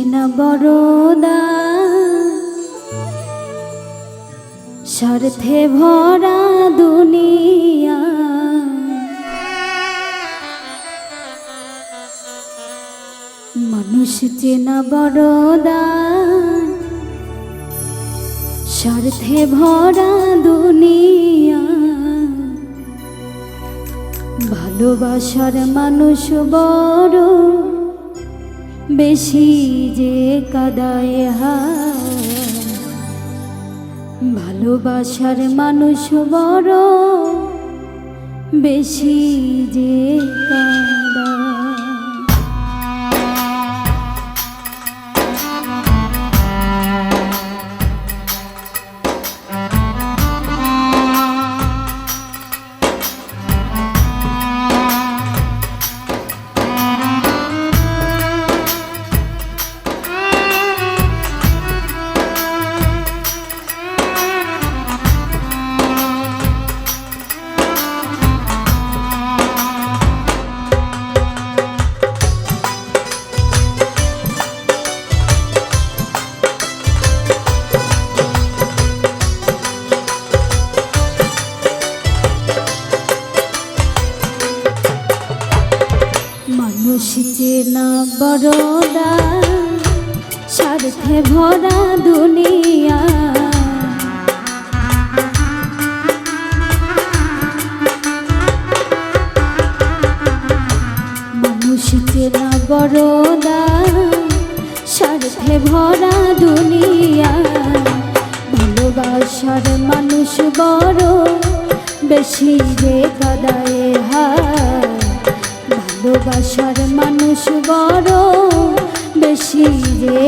চেনা বড়দা স্বার্থে ভরা দুনিয়া। মানুষ চেনা বড়দা স্বার্থে ভরা দুনিয়া। ভালোবাসার মানুষ বড়। বেশি যে কাদায় হা ভালোবাসার মানুষ বড় বেশি যে কাদায় বড়দা স্বার্থে ভরা দুনিয়া। ভালোবাসার মানুষ বড়, বেশি রে কদায় হা মানুষ বড়, বেশি রে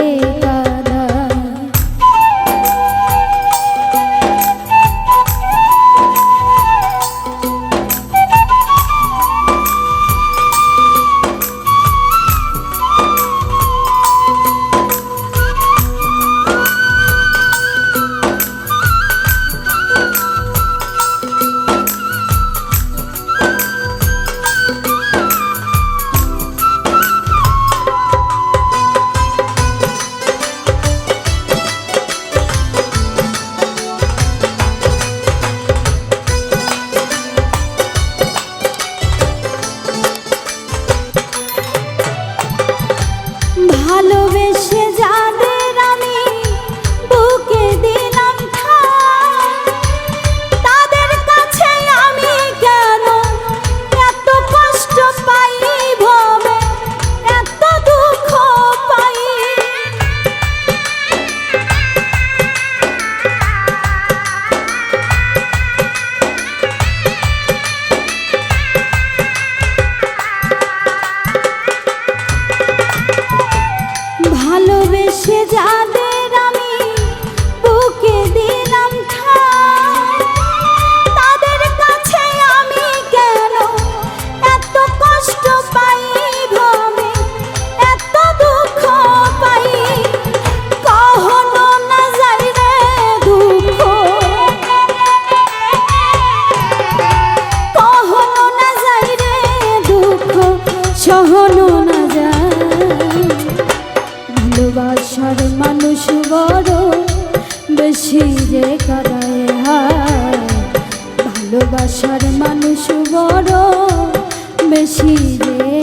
মানুষ বড় বেশি যে কাদায় হায়। ভালোবাসার মানুষ বড় বেশি যে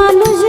manos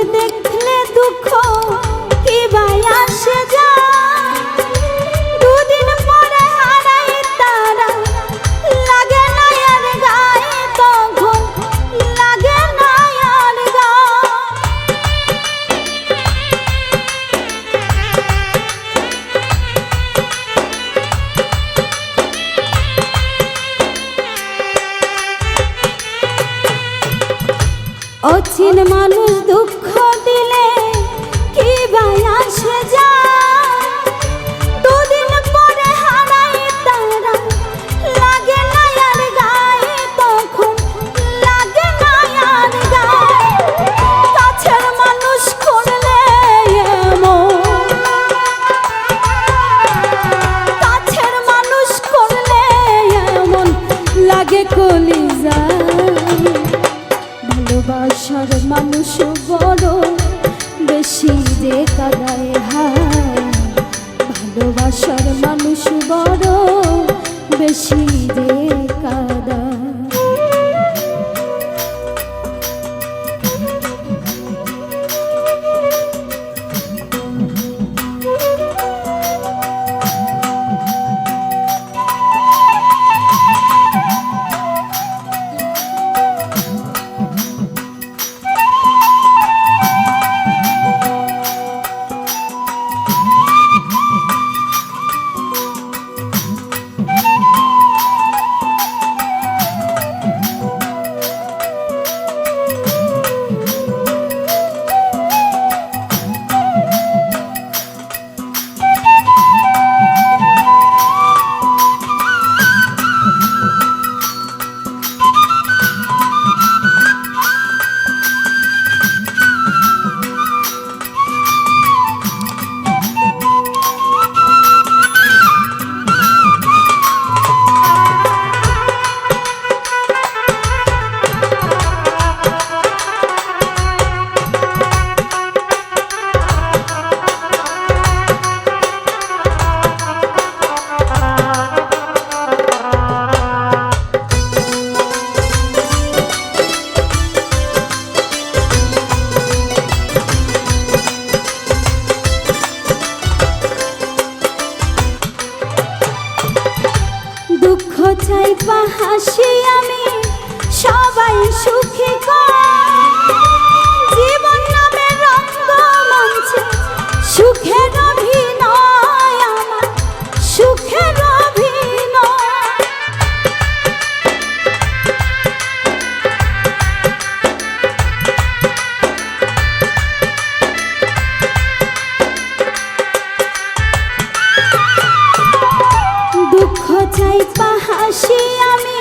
ভালোবাসি আমি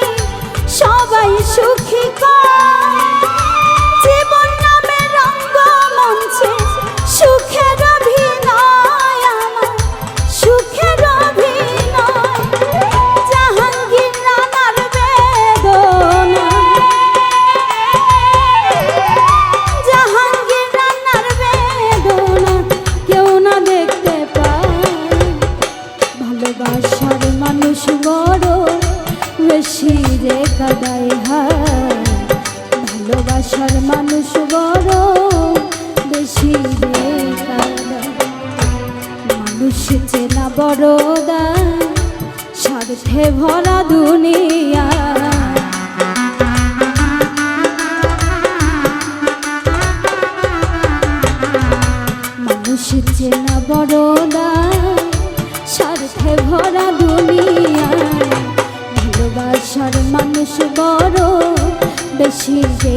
সবাই সুখী কর ভালোবাসার মানুষ বড় বেশি মানুষ চেনা বড় দা স্বার্থে ভরা দুনিয়া। মানুষ চেনা বড় দা স্বার্থে ভরা মানুষ বড় বেশি যে